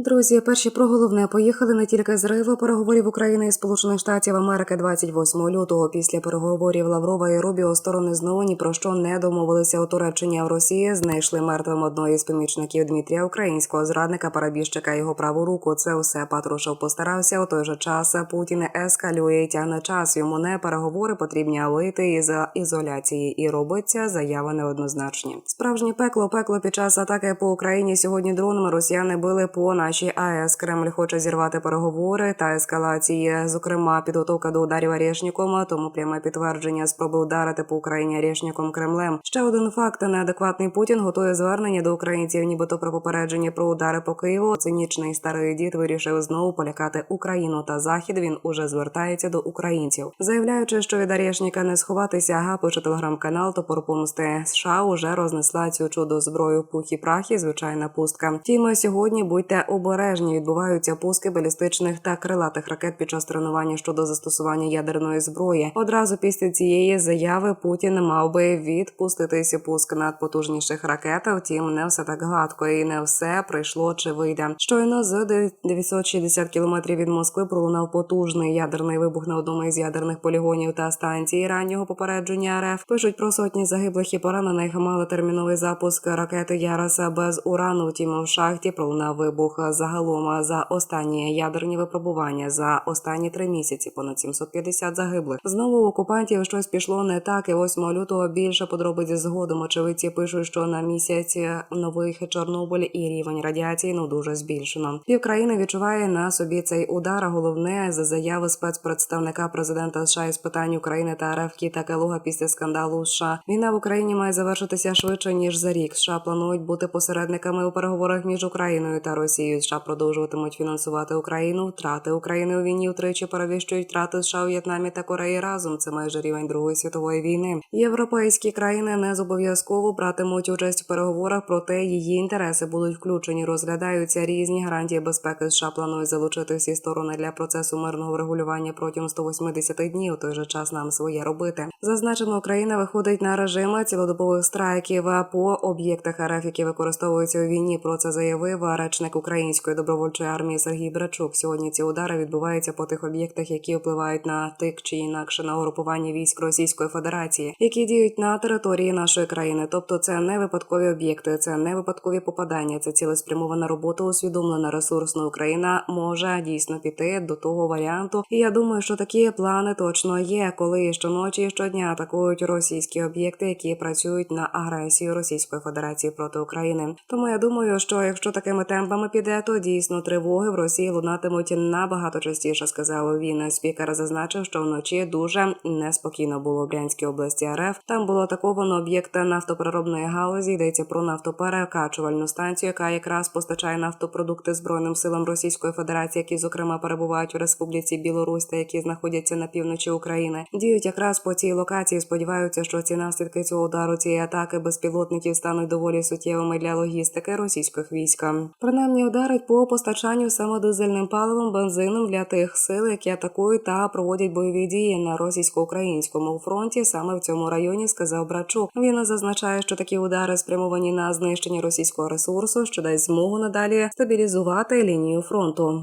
Друзі, перші про головне поїхали не тільки зриви переговорів України і Сполучених Штатів Америки 28 лютого. Після переговорів Лаврова і Рубіо сторони знову ні про що не домовилися у Туреччині. А в Росії знайшли мертвим одного із помічників Дмитрія Українського зрадника, парабіжчика його праву руку. Це все Патрушев постарався. У той же час Путін ескалює і тягне час. Йому не переговори потрібні, а вийти із ізоляції і робиться заяви неоднозначні. Справжнє пекло пекло під час атаки по Україні сьогодні дронами росіяни били по нашій АЕС. Кремль хоче зірвати переговори та ескалації, зокрема підготовка до ударів Арєшніком, тому пряме підтвердження спроби ударити по Україні Арєшніком Кремлем. Ще один факт: неадекватний Путін готує звернення до українців, нібито про попередження про удари по Києву. Цинічний старий дід вирішив знову полякати Україну та Захід. Він уже звертається до українців, заявляючи, що від Арєшніка не сховатися. Ага, пише телеграм-канал Топор помсти США уже рознесла цю чудо зброю пух і прахі. Звичайна пустка. Втім, сьогодні будьте обережні. Відбуваються пуски балістичних та крилатих ракет під час тренування щодо застосування ядерної зброї. Одразу після цієї заяви Путін мав би відпуститися пуск надпотужніших ракет. Втім, не все так гладко, і не все прийшло чи вийде. Щойно з 960 кілометрів від Москви пролунав потужний ядерний вибух на одному із ядерних полігонів та станції раннього попередження РФ. Пишуть про сотні загиблих і поранених. Мали терміновий запуск ракети Яраса без урану. Втім, в шахті пролунав вибух загалом за останні ядерні випробування за останні три місяці. Понад 750 загиблих. Знову у окупантів щось пішло не так. І 8 лютого більше подробиць згодом. Очевидці пишуть, що на місяці нових Чорнобиль і рівень радіації ну дуже збільшено. Півкраїни відчуває на собі цей удар. Головне за заяви спецпредставника президента США із питань України та РФ Кіта Келуга після скандалу. США війна в Україні має завершитися швидше ніж за рік. США планують бути посередниками у переговорах між Україною та Росією. США продовжуватимуть фінансувати Україну. Втрати України у війні втричі перевищують втрати США у В'єтнамі та Кореї разом. Це майже рівень Другої світової війни. Європейські країни не зобов'язково братимуть участь в переговорах, проте її інтереси будуть включені. Розглядаються різні гарантії безпеки. США планують залучити всі сторони для процесу мирного врегулювання протягом 180 днів. У той же час нам своє робити. Зазначимо, Україна виходить на режим цілодобових страйків по об'єктах РФ, які використовуються у війні. Про це заявив речник української добровольчої армії Сергій Брачук. Сьогодні ці удари відбуваються по тих об'єктах, які впливають на тик чи інакше на угрупування військ Російської Федерації, які діють на території нашої країни. Тобто, це не випадкові об'єкти, це не випадкові попадання, це цілеспрямована робота, усвідомлена ресурсна Україна може дійсно піти до того варіанту. І я думаю, що такі плани точно є, коли щоночі і щодня атакують російські об'єкти, які працюють на агресію Російської Федерації проти України. Тому я думаю, що якщо такими темпами піде, то дійсно тривоги в Росії лунатимуть набагато частіше. Сказав він. Спікер зазначив, що вночі дуже неспокійно було в Брянській області РФ. Там було атаковано об'єкт нафтопереробної галузі. Йдеться про нафтоперекачувальну станцію, яка якраз постачає нафтопродукти збройним силам Російської Федерації, які зокрема перебувають у Республіці Білорусь та які знаходяться на півночі України. Діють якраз по цій локації. Сподіваються, що ці наслідки цього удару цієї атаки безпілотників стануть доволі суттєвими для логістики російських військ. Принаймні ударить по постачанню саме дизельним паливом, бензином для тих сил, які атакують та проводять бойові дії на російсько-українському фронті. Саме в цьому районі сказав Брачук. Він зазначає, що такі удари спрямовані на знищення російського ресурсу, що дасть змогу надалі стабілізувати лінію фронту.